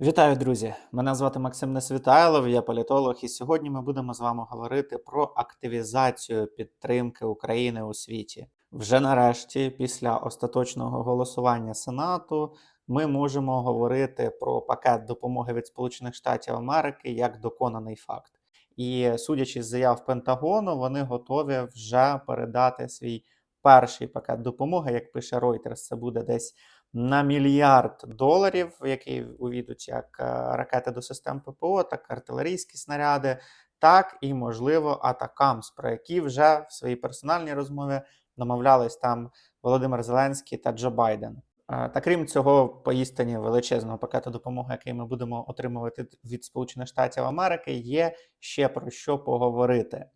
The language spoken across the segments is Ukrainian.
Вітаю, друзі! Мене звати Максим Несвітайлов, я політолог, і сьогодні ми будемо з вами говорити про активізацію підтримки України у світі. Вже нарешті, після остаточного голосування Сенату, ми можемо говорити про пакет допомоги від Сполучених Штатів Америки як доконаний факт. І судячи з заяв Пентагону, вони готові вже передати свій перший пакет допомоги, як пише Reuters, це буде десь на мільярд доларів, який увійдуть як е, ракети до систем ППО, так артилерійські снаряди, так і, можливо, Атакамс, про які вже в своїй персональній розмові домовлялись там Володимир Зеленський та Джо Байден. Е, Та крім цього, поїстані величезного пакету допомоги, який ми будемо отримувати від Сполучених Штатів Америки, є ще про що поговорити.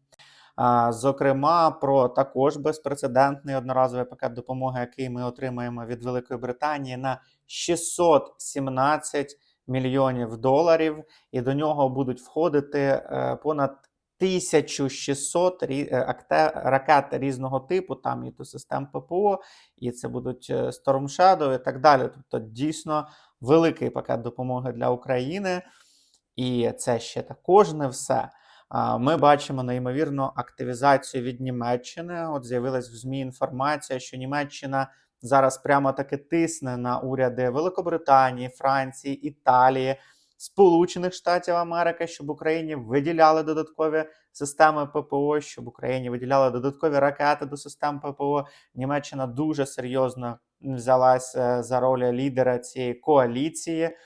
Зокрема, про також безпрецедентний одноразовий пакет допомоги, який ми отримаємо від Великої Британії на 617 мільйонів доларів, і до нього будуть входити е, понад 1600 рі- е, ракет різного типу, там і до систем ППО, і це будуть е, Storm Shadow і так далі. Тобто, дійсно великий пакет допомоги для України. І це ще також не все. Ми бачимо неймовірну активізацію від Німеччини. От з'явилась в ЗМІ інформація, що Німеччина зараз прямо таки тисне на уряди Великобританії, Франції, Італії, Сполучених Штатів Америки, щоб Україні виділяли додаткові системи ППО, щоб Україні виділяли додаткові ракети до систем ППО. Німеччина дуже серйозно взялась е, за роль лідера цієї коаліції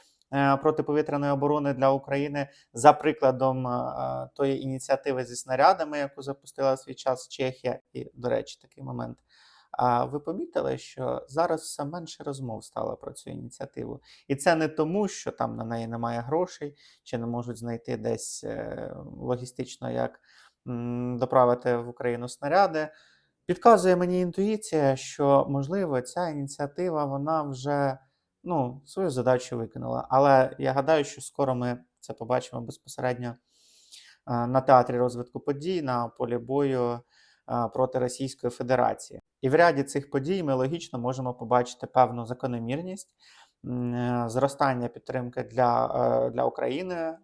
протиповітряної оборони для України за прикладом е, тої ініціативи зі снарядами, яку запустила свій час Чехія. І, до речі, такий момент. А ви помітили, що зараз все менше розмов стало про цю ініціативу, і це не тому, що там на неї немає грошей, чи не можуть знайти десь е, логістично, як доправити в Україну снаряди. Підказує мені інтуїція, що можливо ця ініціатива вона вже ну, свою задачу виконала. Але я гадаю, що скоро ми це побачимо безпосередньо на театрі розвитку подій на полі бою проти Російської Федерації. І в ряді цих подій ми логічно можемо побачити певну закономірність е, зростання підтримки для, е, для України.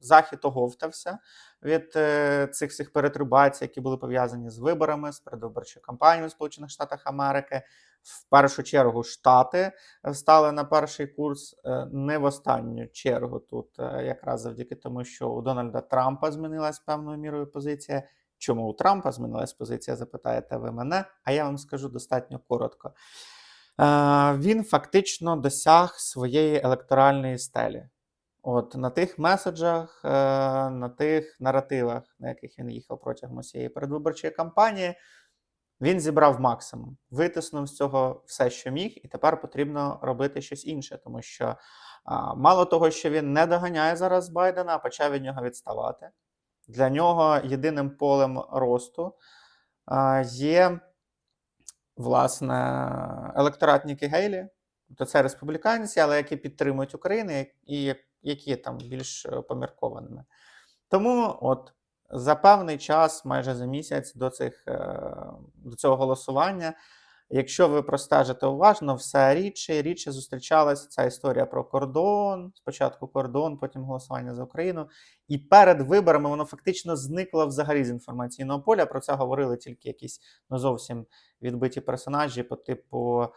Е, Захід оговтався від е, цих всіх перетрубацій, які були пов'язані з виборами, з передвиборчою кампанією в Сполучених Штатах Америки. В першу чергу Штати стали на перший курс, е, не в останню чергу тут, е, якраз завдяки тому, що у Дональда Трампа змінилась певною мірою позиція. Чому у Трампа змінилась позиція, запитаєте ви мене, а я вам скажу достатньо коротко. Е, Він фактично досяг своєї електоральної стелі. От на тих меседжах, е, на тих наративах, на яких він їхав протягом усієї передвиборчої кампанії, він зібрав максимум, витиснув з цього все, що міг, і тепер потрібно робити щось інше, тому що мало того, що він не доганяє зараз Байдена, а почав від нього відставати. Для нього єдиним полем росту є власне електорат Нікі Гейлі, тобто це республіканці, але які підтримують Україну і які там більш е, поміркованими. Тому от за певний час, майже за місяць до, цих, е, до цього голосування, якщо ви простежите уважно, все рідше і рідше зустрічалася ця історія про кордон, спочатку кордон, потім голосування за Україну. І перед виборами воно фактично зникло взагалі з інформаційного поля. Про це говорили тільки якісь ну, зовсім відбиті персонажі по типу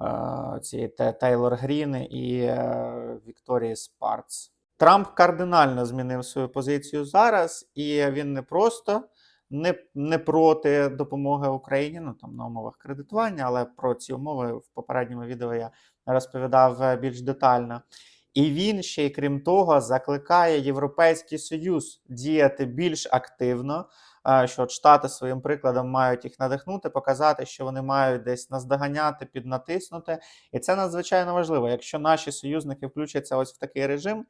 е, Те- Тейлор Грін і е, Вікторії Спарц. Трамп кардинально змінив свою позицію зараз, і він не просто не, не проти допомоги Україні, ну там на умовах кредитування, але про ці умови в попередньому відео я розповідав е, більш детально. І він ще й крім того закликає Європейський Союз діяти більш активно, що Штати своїм прикладом мають їх надихнути, показати, що вони мають десь наздоганяти, піднатиснути. І це надзвичайно важливо. Якщо наші союзники включаться ось в такий режим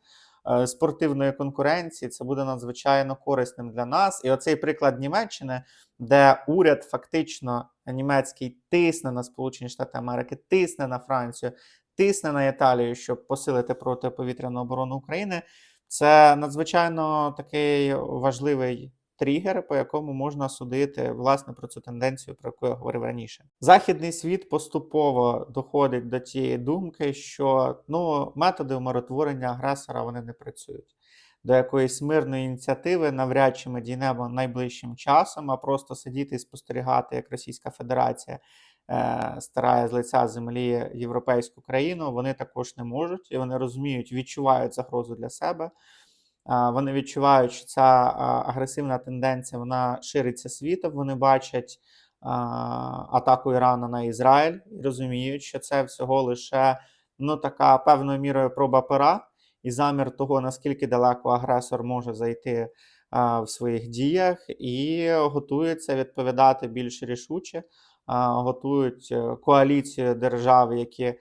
е, спортивної конкуренції, це буде надзвичайно корисним для нас. І оцей приклад Німеччини, де уряд фактично німецький тисне на Сполучені Штати Америки, тисне на Францію, тисне на Італію, щоб посилити протиповітряну оборону України. Це надзвичайно такий важливий тригер, по якому можна судити власне про цю тенденцію, про яку я говорив раніше. Західний світ поступово доходить до тієї думки, що ну, методи умиротворення агресора вони не працюють. До якоїсь мирної ініціативи навряд чи ми дійдемо найближчим часом, а просто сидіти і спостерігати, як Російська Федерація е, старає з лиця землі європейську країну, вони також не можуть, і вони розуміють, відчувають загрозу для себе. Вони відчувають, що ця агресивна тенденція вона шириться світом. Вони бачать атаку Ірану на Ізраїль і розуміють, що це всього лише ну, така певною мірою проба пера і замір того, наскільки далеко агресор може зайти в своїх діях, і готуються відповідати більш рішуче, готують е, коаліцію держав, які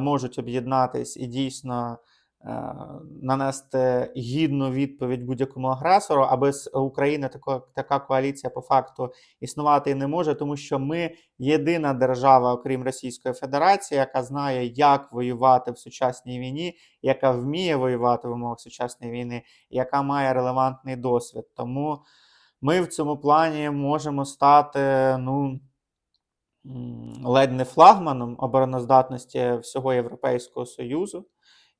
можуть об'єднатись і дійсно е, нанести гідну відповідь будь-якому агресору, а без України тако, така коаліція по факту існувати і не може, тому що ми єдина держава, окрім Російської Федерації, яка знає, як воювати в сучасній війні, яка вміє воювати в умовах сучасної війни, яка має релевантний досвід. Тому ми в цьому плані можемо стати, ну. Ледь не флагманом обороноздатності всього Європейського Союзу.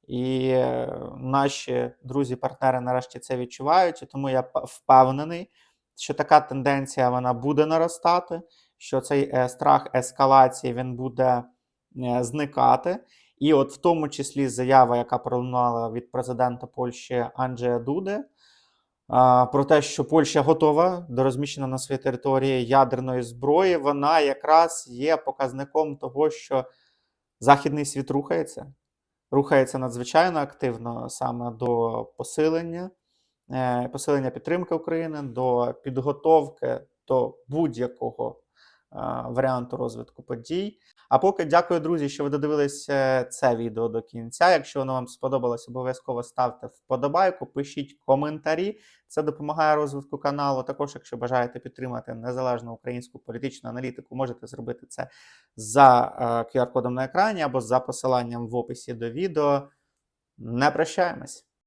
І е, наші друзі-партнери нарешті це відчувають, і тому я впевнений, що така тенденція вона буде наростати, що цей е, страх ескалації він буде е, зникати. І от в тому числі заява, яка пролунала від президента Польщі Анджея Дуди, про те, що Польща готова до розміщення на своїй території ядерної зброї, вона якраз є показником того, що західний світ рухається. Рухається надзвичайно активно саме до посилення, е, посилення підтримки України, до підготовки до будь-якого варіанту розвитку подій. А поки дякую, друзі, що ви додивилися це відео до кінця. Якщо воно вам сподобалось, обов'язково ставте вподобайку, пишіть коментарі. Це допомагає розвитку каналу. Також, якщо бажаєте підтримати незалежну українську політичну аналітику, можете зробити це за е, QR-кодом на екрані або за посиланням в описі до відео. Не прощаємось.